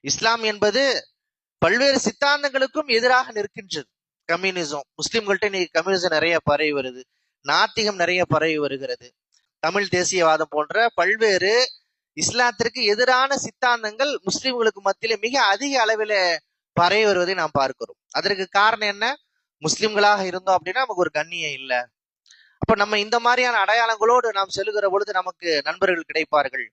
இஸ்லாம் என்பது பல்வேறு சித்தாந்தங்களுக்கும் எதிராக நிற்கின்றது. கம்யூனிசம். முஸ்லிம்கள்ட்ட இன்னைக்கு கம்யூனிசம் நிறைய பரவி வருது. நாத்திகம் நிறைய பரவி வருகிறது. தமிழ் தேசியவாதம் போன்ற பல்வேறு இஸ்லாத்திற்கு எதிரான சித்தாந்தங்கள் முஸ்லிம்களுக்கு மத்தியில மிக அதிக அளவில் பரவி வருவதை நாம் பார்க்கிறோம். அதற்கு காரணம் என்ன? முஸ்லிம்களாக இருந்தோம் அப்படின்னா நமக்கு ஒரு கண்ணியம் இல்லை. அப்ப நம்ம இந்த மாதிரியான அடையாளங்களோடு நாம் செல்லுகிற பொழுது நமக்கு நண்பர்கள் கிடைப்பார்கள்.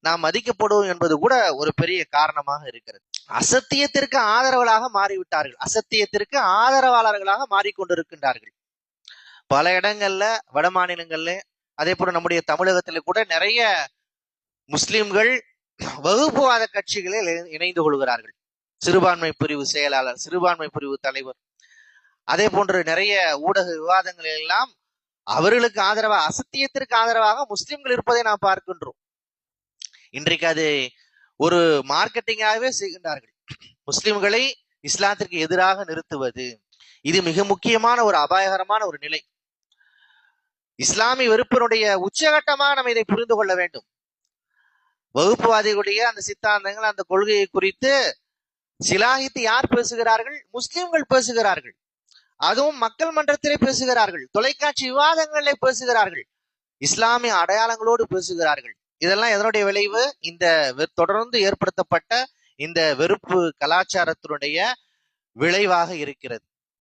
நாம் மதிக்கப்படுவோம் என்பது கூட ஒரு பெரிய காரணமாக இருக்கிறது. அசத்தியத்திற்கு ஆதரவாளாக மாறிவிட்டார்கள். அசத்தியத்திற்கு ஆதரவாளர்களாக மாறிக்கொண்டிருக்கின்றார்கள். பல இடங்கள்ல வட மாநிலங்கள்ல அதே போல நம்முடைய தமிழகத்துல கூட நிறைய முஸ்லிம்கள் வகுப்புவாத கட்சிகளில் இணை- இணைந்து கொள்கிறார்கள். சிறுபான்மை பிரிவு செயலாளர் சிறுபான்மை பிரிவு தலைவர். அதே போன்று நிறைய ஊடக விவாதங்கள் எல்லாம் அவர்களுக்கு ஆதரவாக அசத்தியத்திற்கு ஆதரவாக முஸ்லிம்கள் இருப்பதை நாம் பார்க்கின்றோம். இன்றைக்கு அது ஒரு மார்க்கெட்டிங்காகவே செய்கின்றார்கள். முஸ்லிம்களை இஸ்லாத்திற்கு எதிராக நிறுத்துவது இது மிக முக்கியமான ஒரு அபாயகரமான ஒரு நிலை. இஸ்லாமிய வெறுப்பினுடைய உச்சகட்டமாக நம்ம இதை புரிந்து கொள்ள வேண்டும். வகுப்புவாதிகளுடைய அந்த சித்தாந்தங்கள் அந்த கொள்கையை குறித்து சிலாகித்து யார் பேசுகிறார்கள்? முஸ்லிம்கள் பேசுகிறார்கள். அதுவும் மக்கள் மன்றத்திலே பேசுகிறார்கள். தொலைக்காட்சி விவாதங்களிலே பேசுகிறார்கள். இஸ்லாமிய அடையாளங்களோடு பேசுகிறார்கள். இதெல்லாம் எதனுடைய விளைவு? இந்த வெ- தொடர்ந்து ஏற்படுத்தப்பட்ட இந்த வெறுப்பு கலாச்சாரத்தினுடைய விளைவாக இருக்கிறது.